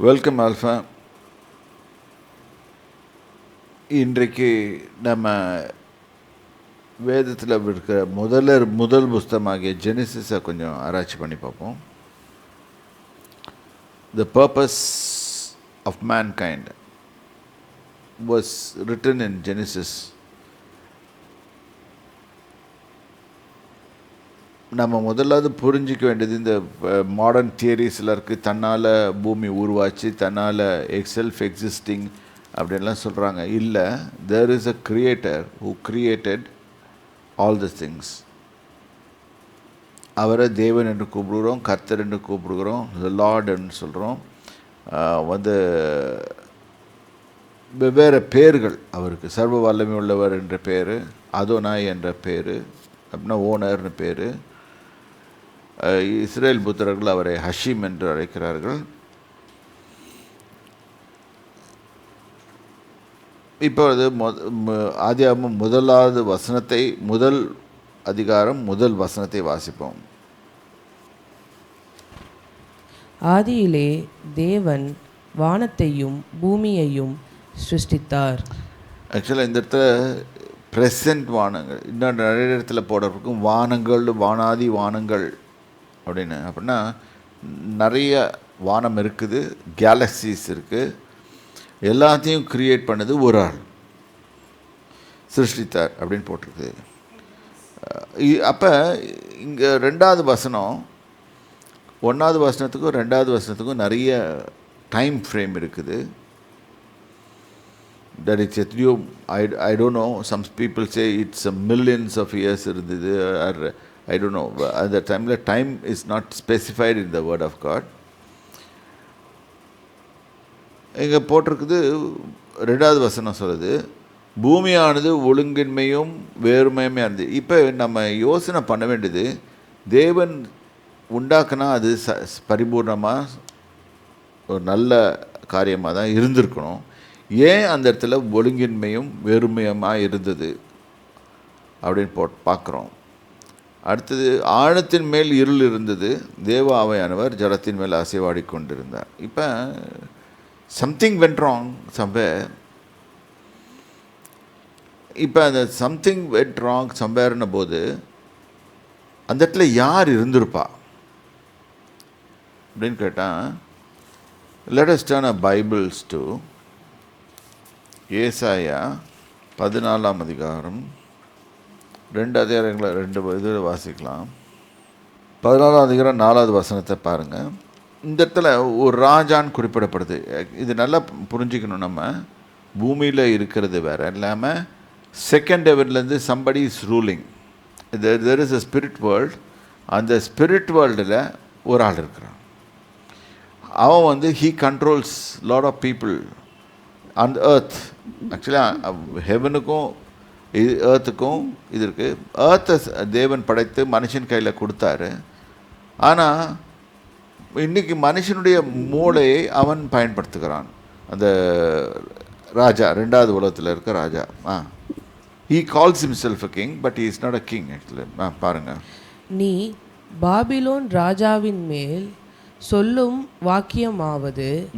Welcome alpha இன்றைக்கு நம்ம வேதத்தில் இருக்கிற முதல்ல முதல் புஸ்தமாகிய ஜெனிசிஸை கொஞ்சம் ஆராய்ச்சி பண்ணி பார்ப்போம். The purpose of mankind was written in Genesis நம்ம முதலாவது புரிஞ்சிக்க வேண்டியது இந்த மாடர்ன் தியரிஸில் இருக்குது தன்னால் பூமி உருவாச்சு தன்னால் செல்ஃப் எக்ஸிஸ்டிங் அப்படின்லாம் சொல்கிறாங்க இல்லை there is a creator who created all the things அவரை தேவன் என்று கூப்பிடுகிறோம் கர்த்தர் என்று கூப்பிடுகிறோம் த லார்டுன்னு சொல்கிறோம் வந்து வெவ்வேறு பேர்கள் அவருக்கு சர்வ வல்லமை உள்ளவர் என்ற பேர் அதோனாய் என்ற பேர் அப்படின்னா ஓனர்னு பேர். இஸ்ரேல் புத்திரர்கள் அவரை ஹஷீம் என்று அழைக்கிறார்கள். இப்பொழுது ஆதியாகமம் முதலாவது வசனத்தை முதல் அதிகாரம் முதல் வசனத்தை வாசிப்போம். ஆதியிலே தேவன் வானத்தையும் பூமியையும் சிருஷ்டித்தார். ஆக்சுவலாக இந்த இடத்துல ப்ரெசன்ட் வானங்கள் இன்னும் நிறைய இடத்துல போடுறதுக்கும் வானங்கள் வானாதி வானங்கள். அப்படின்னு. அப்படின்னா நிறைய வானம் இருக்குது கேலக்சிஸ் இருக்குது எல்லாத்தையும் க்ரியேட் பண்ணது ஒரு ஆள். சிருஷ்டித்தார் அப்படின்னு போட்டிருக்கு. அப்போ இங்கே ரெண்டாவது வசனம் ஒன்றாவது வசனத்துக்கும் ரெண்டாவது வசனத்துக்கும் நிறைய டைம் ஃப்ரேம் இருக்குது. தட் இட்ஸ் எத்தனையோ I I don't know some's people say it's a millions of years இருந்தது ஆர் ஐ டோன்ட் நோ அந்த டைமில் time is not specified in the word of God இங்கே போட்டிருக்குது ரெண்டாவது வசனம் சொல்லுது பூமியானது ஒழுங்கின்மையும் வேறுமையுமே இருந்தது இப்போ நம்ம யோசனை பண்ண வேண்டியது தேவன் உண்டாக்குனா அது ச பரிபூர்ணமாக ஒரு நல்ல காரியமாக தான் இருந்திருக்கணும். ஏன் அந்த இடத்துல ஒழுங்கின்மையும் வெறுமையுமாக இருந்தது? அப்படின்னு போட் பார்க்குறோம். அடுத்தது ஆழத்தின் மேல் இருள் இருந்தது. தேவ ஆவையானவர் ஜலத்தின் மேல் அசைவாடி கொண்டிருந்தார் இப்போ சம்திங் வென்ட் ராங் சம்வேர் இப்போ அந்த சம்திங் வென்ட் ராங் சம்வேர்ன போது அந்த இடத்துல யார் இருந்திருப்பா? அப்படின்னு கேட்டால் லெட்டஸ்ட் அ பைபிள்ஸ் டு ஏசாயா பதினாலாம் அதிகாரம் ரெண்டு அதிகாரங்களை ரெண்டு இதில் வாசிக்கலாம். பதினாலாம் அதிகாரம் நாலாவது வசனத்தை பாருங்கள் இந்த இடத்துல ஒரு ராஜான்னு குறிப்பிடப்படுது. இது நல்லா புரிஞ்சுக்கணும் நம்ம. பூமியில் இருக்கிறது வேறு இல்லாமல் second ஹெவன்லேருந்து somebody is ruling there is a spirit world அந்த ஸ்பிரிட் வேர்ல்டில் ஒரு ஆள் இருக்கிறான். அவன் வந்து he controls lot of people அந்த ஏர்த் ஆக்சுவலாக ஹெவனுக்கும் இது ஏர்த்துக்கும் இது இருக்குது ஏர்த்தை தேவன் படைத்து மனுஷன் கையில் கொடுத்தாரு. ஆனால் இன்றைக்கி மனுஷனுடைய மூளையை அவன் பயன்படுத்துகிறான். அந்த ராஜா ரெண்டாவது உலகத்தில் இருக்க ராஜா. ஆ. He calls himself a king but is not a king actually ah பாருங்கள் நீ பாபிலோன் ராஜாவின் மேல் சொல்லும் வாக்கியமாவது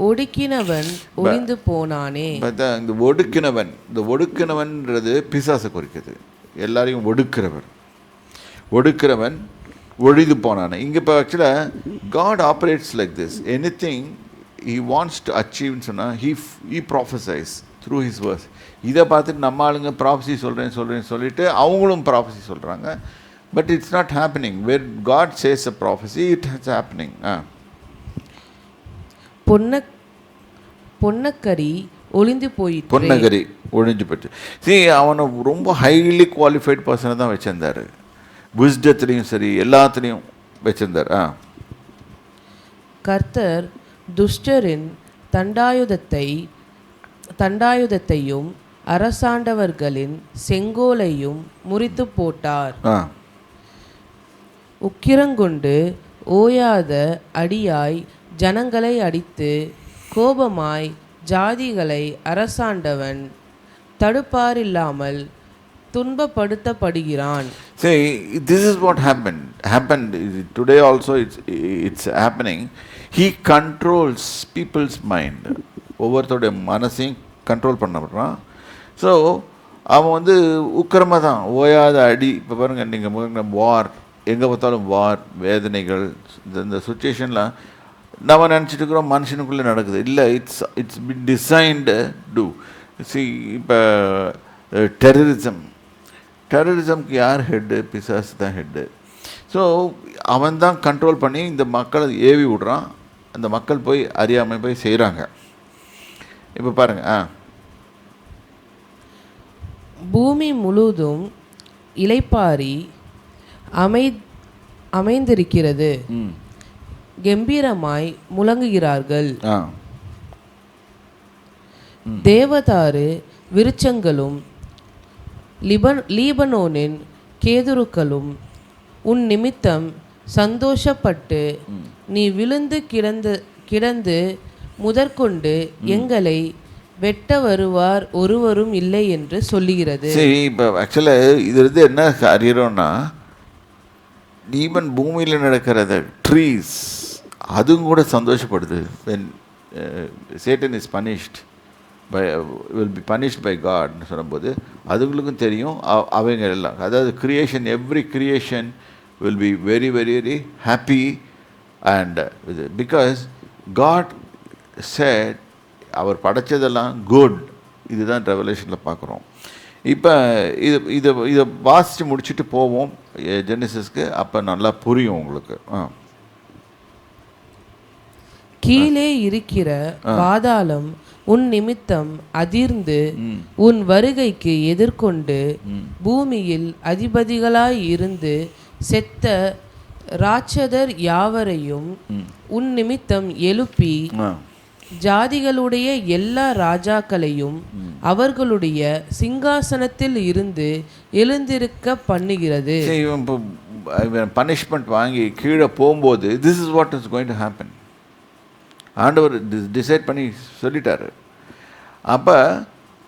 ஒடுக்கினவன் ஒளிந்து போனானே. பார்த்தா இந்த ஒடுக்கினவன் இந்த ஒடுக்கினவன்றது பிசாசை குறிக்குது. எல்லாரையும் ஒடுக்கிறவர். ஒடுக்கிறவன் ஒழிது போனானே. இங்கே இப்போ ஆக்சுவலாக God operates like this any thing he wants to அச்சீவ்னு சொன்னால் he he prophesies through his verse இதை பார்த்துட்டு நம்ம ஆளுங்க ப்ராஃபஸி சொல்கிறேன் சொல்கிறேன்னு சொல்லிட்டு அவங்களும் ப்ராஃபஸி சொல்கிறாங்க but it's not happening where God says a prophecy it has happening ah. பொன்ன பொன்னக்கரி ஒளிந்து போயிற்று. பொன்னகரி ஒழிஞ்சு போச்சு சரி அவனை ரொம்ப ஹைலி குவாலிஃபைட் பர்சனை தான் வச்சுருந்தார். விஸ்டத்துலேயும் சரி எல்லாத்துலேயும் வச்சுருந்தார். ஆ. கர்த்தர் துஷ்டரின் தண்டாயுதத்தை தண்டாயுதத்தையும் அரசாண்டவர்களின் செங்கோலையும் முறித்து போட்டார். உக்கிரங்கொண்டு ஓயாத அடியாய் ஜனங்களை அடித்து கோபமாய் ஜாதிகளை அரசாண்டவன் தடுப்பாரில்லாமல் துன்பப்படுத்தப்படுகிறான். சரி this is what happen happen today also it's it's happening he controls people's mind ஒவ்வொருத்தருடைய மனசையும் கண்ட்ரோல் பண்ணப்படுறான். ஸோ அவன் வந்து உக்கிரமாக தான். ஓயாத அடி. இப்போ பாருங்கள் நீங்கள் வார் எங்கே பார்த்தாலும் வார் வேதனைகள் இந்த இந்த சுச்சுவேஷன்லாம் நம்ம நினச்சிட்டு இருக்கிறோம் மனுஷனுக்குள்ளே நடக்குது. இல்லை it's it's been designed to see இப்போ டெரரிசம் டெரரிசம்க்கு யார் ஹெட்டு பிசாஸ் தான் ஹெட்டு ஸோ அவன் தான் கண்ட்ரோல் பண்ணி இந்த மக்களை ஏவி விடுறான். அந்த மக்கள் போய் அறியாமல் போய் செய்கிறாங்க இப்போ பாருங்கள் ஆ. பூமி முழுதும் இளைப்பாரி அமை அமைந்திருக்கிறது. ம். கம்பீரமாய் முழங்குகிறார்கள். ஆ. தேவதாரு விருட்சங்களும் லிபன் லீபனோனின் கேதுருக்களும் உன் நிமித்தம் சந்தோஷப்பட்டு நீ விழுந்து கிடந்து கிடந்து முதற்கொண்டு எங்களை வெட்ட வருவார் ஒருவரும் இல்லை என்று சொல்லுகிறது. சரி இப்போ ஆக்சுவலாக இது வந்து என்ன அறியறோம்னா ஈவன் பூமியில் நடக்கிறத ட்ரீஸ் அதுவும் கூட சந்தோஷப்படுது. When Satan is punished by will be punished by காட்னு சொல்லும்போது அதுங்களுக்கும் தெரியும் அவங்க எல்லாம். அதாவது creation every creation will be very very very happy and இது பிகாஸ் காட் சேட் அவர் படைச்சதெல்லாம் குட் இதுதான் ரெவலேஷனில் பார்க்குறோம். இப்போ இது இதை இதை வாசித்து முடிச்சுட்டு போவோம். ஜெனிசஸ்க்கு அப்போ நல்லா புரியும் உங்களுக்கு. ஆ. கீழே இருக்கிற பாதாளம் உன் நிமித்தம் அதிர்ந்து உன் வருகைக்கு எதிர்கொண்டு பூமியில் அதிபதிகளாய் இருந்து செத்த ராட்சதர் யாவரையும் உன் நிமித்தம் எழுப்பி ஜாதிகளுடைய எல்லா ராஜாக்களையும் அவர்களுடைய சிங்காசனத்தில் இருந்து எழுந்திருக்க பண்ணுகிறது. பனிஷ்மெண்ட் வாங்கி கீழே போகும்போது this is what is going to happen ஆண்டவர் டிசைட் பண்ணி சொல்லிட்டார். அப்போ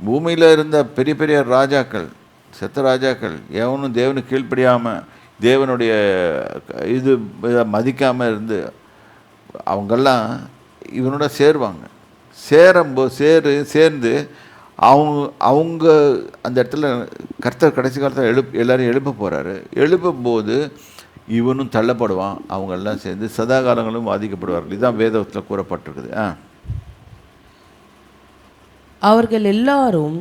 பூமியில் இருந்த பெரிய பெரிய ராஜாக்கள் செத்த ராஜாக்கள் எவனும் தேவனுக்கு கீழ்ப்படியாமல் தேவனுடைய இது மதிக்காமல் இருந்து அவங்கெல்லாம் இவனோட சேருவாங்க. சேரும்போது சேரு சேர்ந்து அவங்க அவங்க அந்த இடத்துல கர்த்தர் கடைசி காலத்தில் எழுப் எல்லோரும் எழுப்ப போகிறாரு எழுப்பும் போது இவனும் தள்ளப்படுவான் அவங்க எல்லாம் சேர்ந்து சதா காலங்களும் பாதிக்கப்படுவார்கள் இதுதான் வேதத்தில் கூறப்பட்டிருக்குது. ஆ. அவர்கள் எல்லாரும்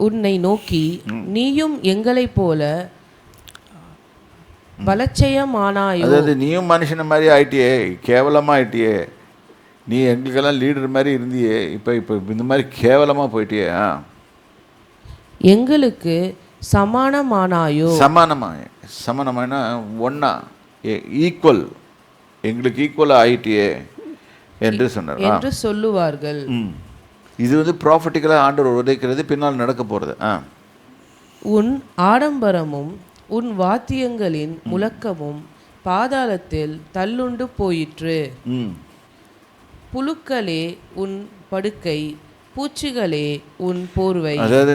உன்னை நோக்கி நீயும் எங்களைப் போல பலச்சயமானாயோ? அதாவது நீயும் மனுஷன மாதிரி ஆயிட்டியே கேவலமாக ஆயிட்டியே நீ எங்களுக்கெல்லாம் லீடர் மாதிரி இருந்தியே இப்போ இப்போ இந்த மாதிரி கேவலமாக போயிட்டியே எங்களுக்கு சமானமானாயோ? சமானமாக சமானமானா ஒன்றா ஈக்குவல் எங்களுக்கு ஈக்குவலாக ஆயிட்டியே என்று சொன்னார். என்று சொல்லுவார்கள். இது வந்து ப்ராஃபிட்டிக்கலாக ஆண்டவர் உதைக்கிறது பின்னால் நடக்க போகிறது ஆ. உன் ஆடம்பரமும் உன் வாத்தியங்களின் முழக்கமும் பாதாளத்தில் தள்ளுண்டு போயிற்று. புழுக்களே உன் படுக்கை பூச்சிகளே உன் போர்வை. அதாவது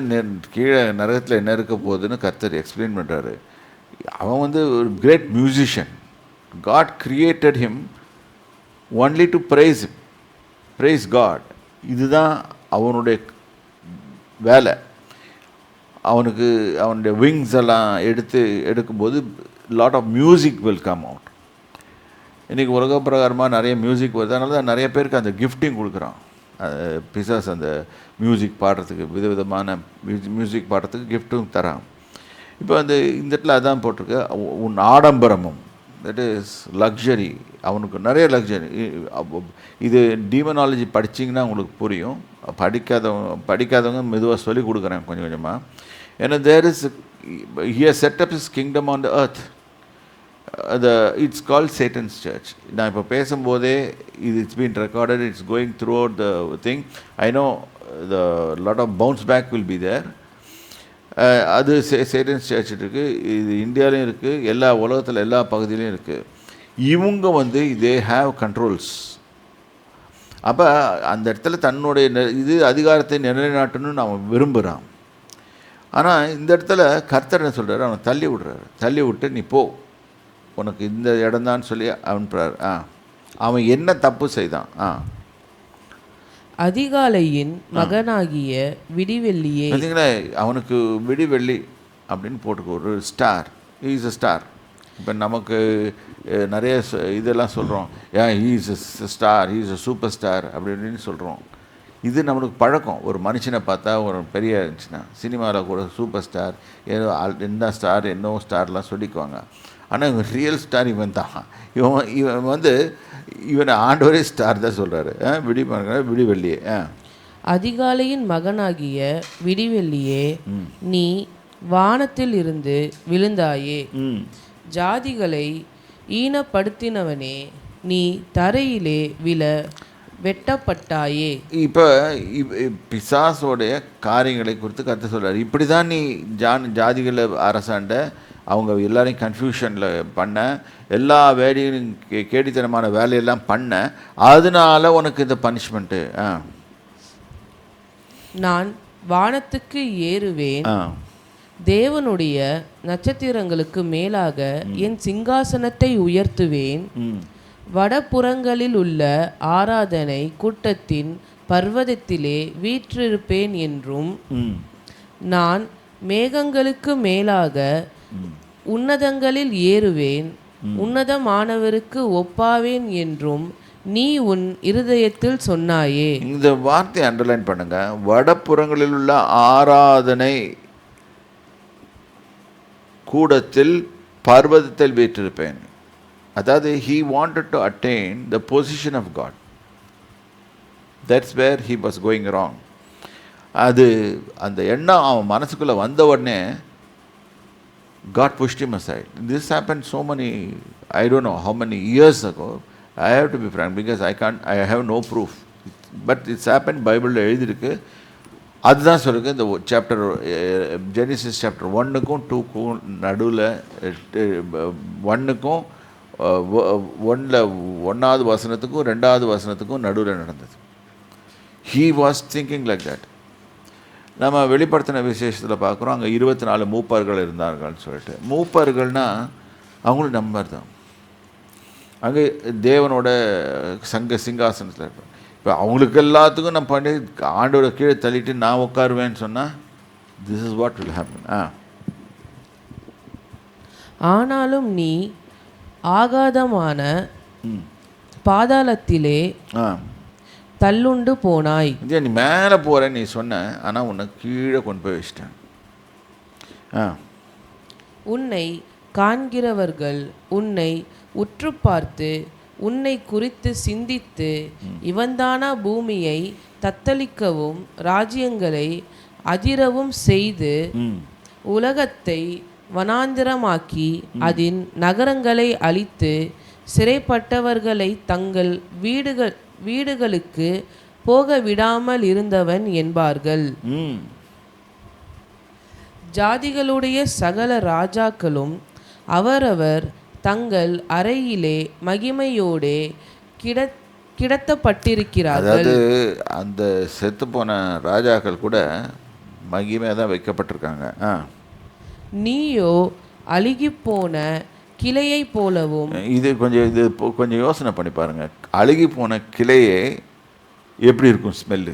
கீழே நரகத்தில் என்ன இருக்க போகுதுன்னு கர்த்தர் எக்ஸ்பிளைன் பண்ணுறாரு அவன் வந்து ஒரு great musician God created him only to praise praise God இதுதான் அவனுடைய வேலை. அவனுக்கு அவனுடைய விங்ஸ் எல்லாம் எடுத்து எடுக்கும்போது lot of music will come out இன்றைக்கி உலக பிரகாரமாக நிறைய மியூசிக் வருது. அதனால தான் நிறைய பேருக்கு அந்த கிஃப்டிங் கொடுக்குறான். பிசாஸ் அந்த மியூசிக் பாடுறதுக்கு விதவிதமான மியூசிக் பாடுறதுக்கு கிஃப்ட்டும் தரான் இப்போ அந்த இந்த இடத்துல அதான் போட்டிருக்க. உன் ஆடம்பரமும் தட் இஸ் லக்ஸரி அவனுக்கு நிறைய லக்ஸரி இது டீமனாலஜி படிச்சிங்கன்னா உங்களுக்கு புரியும். படிக்காதவங்க படிக்காதவங்க மெதுவாக சொல்லி கொடுக்குறேன் கொஞ்சம் கொஞ்சமாக ஏன்னா there is here setup is kingdom on the earth the it's call Satan's church நான் இப்போ பேசும்போதே இது it's been recorded it's going throughout the thing I know the lot of bounce back will be there அது சே Satan's search இருக்குது இது இந்தியாலையும் இருக்குது எல்லா உலகத்தில் எல்லா பகுதியிலையும் இருக்குது இவங்க வந்து தே ஹாவ் கண்ட்ரோல்ஸ் அப்போ அந்த இடத்துல தன்னுடைய நெ- இது அதிகாரத்தை நிலைநாட்டணும்னு அவன் விரும்புகிறான் ஆனால் இந்த இடத்துல கர்த்தர் என்ன சொல்கிறாரு அவனை தள்ளி விடுறாரு. தள்ளி விட்டு நீ போ. உனக்கு இந்த இடம்தான் சொல்லி அனுப்புறாரு. ஆ. அவன் என்ன தப்பு செய்தான்? ஆ. அதிகாலையின் மகனாகிய விடிவெள்ளியே பார்த்தீங்களா அவனுக்கு விடி வெள்ளி அப்படின்னு போட்டுக்கோ ஒரு ஸ்டார் இஸ் a ஸ்டார் இப்போ நமக்கு நிறைய இதெல்லாம் சொல்கிறோம் ஏன் is a star is a super star அப்படி இப்படின்னு சொல்கிறோம் இது நம்மளுக்கு பழக்கம். ஒரு மனுஷனை பார்த்தா ஒரு பெரிய இருந்துச்சுன்னா சினிமாவில் கூட சூப்பர் ஸ்டார் ஏதோ என்ன ஸ்டார் என்னோ ஸ்டார்லாம் சொல்லிக்குவாங்க. ஆனால் இவன் ரியல் ஸ்டார் இவன் தான். இவன் இவன் வந்து இவனை ஆண்டவரே ஸ்டார் தான் சொல்கிறாரு விடி விடி வெள்ளியே ஆ. அதிகாலையின் மகனாகிய விடிவெள்ளியே நீ வானத்தில் இருந்து விழுந்தாயே. ஜாதிகளை ஈனப்படுத்தினவனே நீ தரையிலே விழ வெட்டப்பட்டாயே. இப்போ பிசாசோடைய காரியங்களை குறித்து கற்று சொல்றாரு. இப்படி தான் நீ ஜான் ஜாதிகளை அரசாண்ட அவங்க எல்லாரையும் கன்ஃபியூஷனில் பண்ண எல்லா வேலையும் கே- கேடித்தனமான வேலையெல்லாம் பண்ண அதனால உனக்கு இந்த பனிஷ்மெண்ட்டு ஆ. நான் வானத்துக்கு ஏறுவேன். ஆ. தேவனுடைய நட்சத்திரங்களுக்கு மேலாக என் சிங்காசனத்தை உயர்த்துவேன். வடபுறங்களில் உள்ள ஆராதனை கூட்டத்தின் பர்வதத்திலே வீற்றிருப்பேன் என்றும் ம். நான் மேகங்களுக்கு மேலாக உன்னதங்களில் ஏறுவேன் உன்னதமானவருக்கு ஒப்பாவேன் என்றும் நீ உன் இருதயத்தில் சொன்னாயே. இந்த வார்த்தையை அண்டர்லைன் பண்ணுங்க. வடப்புறங்களில் உள்ள ஆராதனை கூடத்தில் பர்வதத்தில் வீற்றிருப்பேன். அதாவது he wanted to attain the position of God that's where he was going wrong அது அந்த எண்ணம் அவன் மனசுக்குள்ளே வந்த உடனே God pushed him aside. This happened so many, I don't know how many years ago. I have to be frank because I can't, I have no proof. But it's happen பைபிளில் எழுதியிருக்கு அதுதான் சொல்லுங்க இந்த சாப்டர் ஜெனிசிஸ் சாப்டர் ஒன்றுக்கும் டூக்கும் நடுவில் ஒன்றுக்கும் ஒன்றில் ஒன்றாவது வசனத்துக்கும் ரெண்டாவது வசனத்துக்கும் நடுவில் நடந்தது he was thinking like that நம்ம வெளிப்படுத்தின விசேஷத்தில் பார்க்குறோம் அங்கே இருபத்தி நாலு மூப்பர்கள் இருந்தார்கள்னு சொல்லிட்டு. மூப்பர்கள்னா அவங்களும் நம்பர் தான். அங்கே தேவனோட சங்க சிங்காசனத்தில் இருப்பாங்க. இப்போ அவங்களுக்கு எல்லாத்துக்கும் நான் பண்ணி ஆண்டோட கீழே தள்ளிட்டு நான் உட்காருவேன்னு சொன்னால் this is what will happen ah. ஆனாலும் நீ ஆகாதமான பாதாளத்திலே ஆ. தள்ளுண்டு போனாய். இதே நீ மேலே போகிறேன்னு நீ சொன்ன ஆனால் உன்னை கீழே கொண்டு போய் வச்சிட்டேன். ஆ. உன்னை காண்கிறவர்கள் உன்னை உற்று பார்த்து உன்னை குறித்து சிந்தித்து இவன்தானா பூமியை தத்தளிக்கவும் ராஜ்யங்களை அதிரவும் செய்து உலகத்தை வனாந்திரமாக்கி அதன் நகரங்களை அழித்து சிறைப்பட்டவர்களை தங்கள் வீடுகள் வீடுகளுக்கு போக விடாமல் இருந்தவன் என்பார்கள். ஜாதிகளுடைய சகல ராஜாக்களும் அவரவர் தங்கள் அறையிலே மகிமையோடே கிட கிடத்தப்பட்டிருக்கிறார்கள். அதாவது அந்த செத்து போன ராஜாக்கள் கூட மகிமையாக தான் வைக்கப்பட்டிருக்காங்க. நீயோ அழுகிப்போன கிளையைப் போலவும் இது கொஞ்சம் இது கொஞ்சம் யோசனை பண்ணி பாருங்க. அழுகி போன கிளையே எப்படி இருக்கும் ஸ்மெல்லு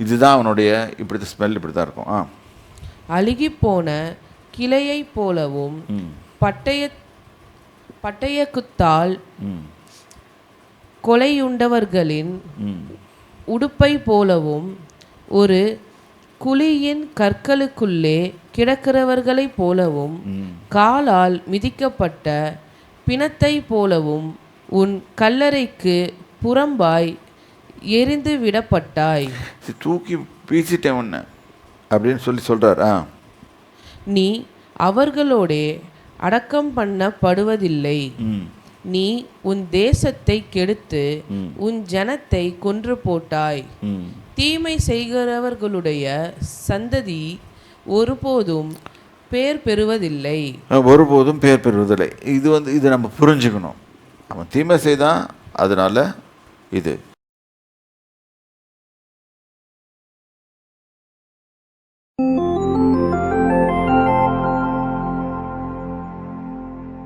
இதுதான் அவனுடைய இப்படி ஸ்மெல் இப்படி தான் இருக்கும். ஆ. அழுகிப்போன கிளையைப் போலவும் ம். பட்டய பட்டயக்குத்தால் ம். கொலையுண்டவர்களின் உடுப்பை போலவும் ஒரு குழியின் கற்களுக்குள்ளே கிடக்கிறவர்களைப் போலவும் காலால் மிதிக்கப்பட்ட பிணத்தை போலவும் உன் கல்லறைக்கு புறம்பாய் எரிந்து விடப்பட்டாய். தூக்கி பீச்சிட்டேன் உன்னை அப்படின்னு சொல்லி சொல்கிறார் ஆ. நீ அவர்களோடே அடக்கம் பண்ணப்படுவதில்லை. நீ உன் தேசத்தை கெடுத்து. உன் ஜனத்தை கொன்று போட்டாய். தீமை செய்கிறவர்களுடைய சந்ததி ஒருபோதும் பேர் பெறுவதில்லை. ஒருபோதும் பேர் பெறுவதில்லை. இது வந்து இது நம்ம புரிஞ்சுக்கணும். அவன் தீமை செய்தான் அதனால இது.